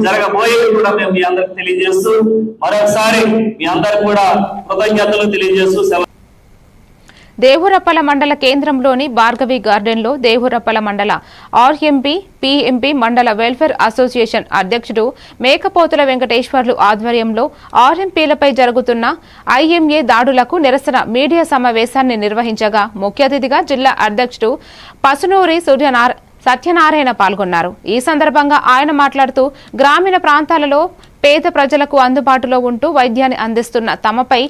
జరగబోయేది కూడా మేము మీ అందరికి తెలియజేస్తూ మరొకసారి మీ అందరికి కూడా కృతజ్ఞతలు తెలియజేస్తూ సెలవు. మండల కేంద్రంలోని భార్గవి గార్డెన్లో దేవరపల మండల R M P P M P మండల వెల్ఫేర్ అసోసియేషన్ అధ్యక్షుడు మేకపోతుల వెంకటేశ్వర్లు ఆధ్వర్యంలో ఆర్ఎంపీలపై జరుగుతున్న ఐఎంఏ దాడులకు నిరసన మీడియా సమావేశాన్ని నిర్వహించగా ముఖ్య అతిథిగా జిల్లా అధ్యక్షుడు పసునూరి సూర్యనారాయణ సత్యనారాయణ పాల్గొన్నారు. ఈ సందర్భంగా ఆయన మాట్లాడుతూ గ్రామీణ ప్రాంతాలలో పేద ప్రజలకు అందుబాటులో ఉంటూ వైద్యాన్ని అందిస్తున్న తమపై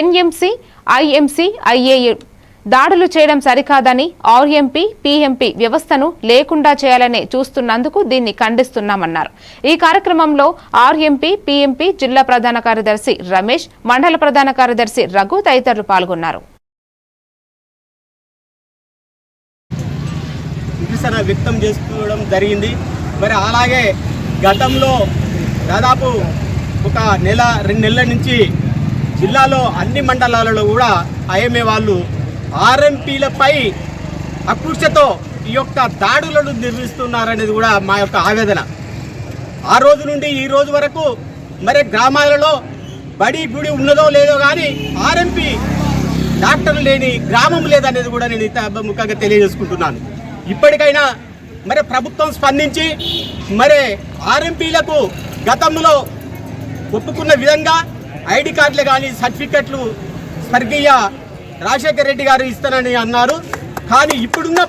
ఎన్ఎంసీ ఐఎంసీ ఐఏఎం దాడులు చేయడం సరికాదని ఆర్ఎంపీ పీఎంపీ వ్యవస్థను లేకుండా చేయాలని చూస్తున్నందుకు దీన్ని ఖండిస్తున్నామన్నారు. ఈ కార్యక్రమంలో ఆర్ఎంపీ పీఎంపీ జిల్లా ప్రధాన కార్యదర్శి రమేష్ మండల ప్రధాన కార్యదర్శి రఘు తదితరులు పాల్గొన్నారు. నిరసన వ్యక్తం చేసుకోవడం జరిగింది. మరి అలాగే గతంలో దాదాపు ఒక నెల రెండు నెలల నుంచి జిల్లాలో అన్ని మండలాలలో కూడా ఐఎంఏ వాళ్ళు ఆర్ఎంపీలపై అకృషతో ఈ యొక్క దాడులను నిర్వహిస్తున్నారనేది కూడా మా యొక్క ఆవేదన. ఆ రోజు నుండి ఈ రోజు వరకు మరి గ్రామాలలో బడి గుడి ఉన్నదో లేదో కానీ ఆర్ఎంపీ డాక్టర్లు లేని గ్రామం లేదనేది కూడా నేను ఇంత ముఖ్యంగా తెలియజేసుకుంటున్నాను. ఇప్పటికైనా మరి ప్రభుత్వం స్పందించి మరి ఆర్ఎంపీలకు గతంలో ఒప్పుకున్న విధంగా ఐడి కార్డులు కానీ సర్టిఫికెట్లు స్వర్గీయ రాజశేఖర రెడ్డి గారు ఇస్తానని అన్నారు. కానీ ఇప్పుడున్న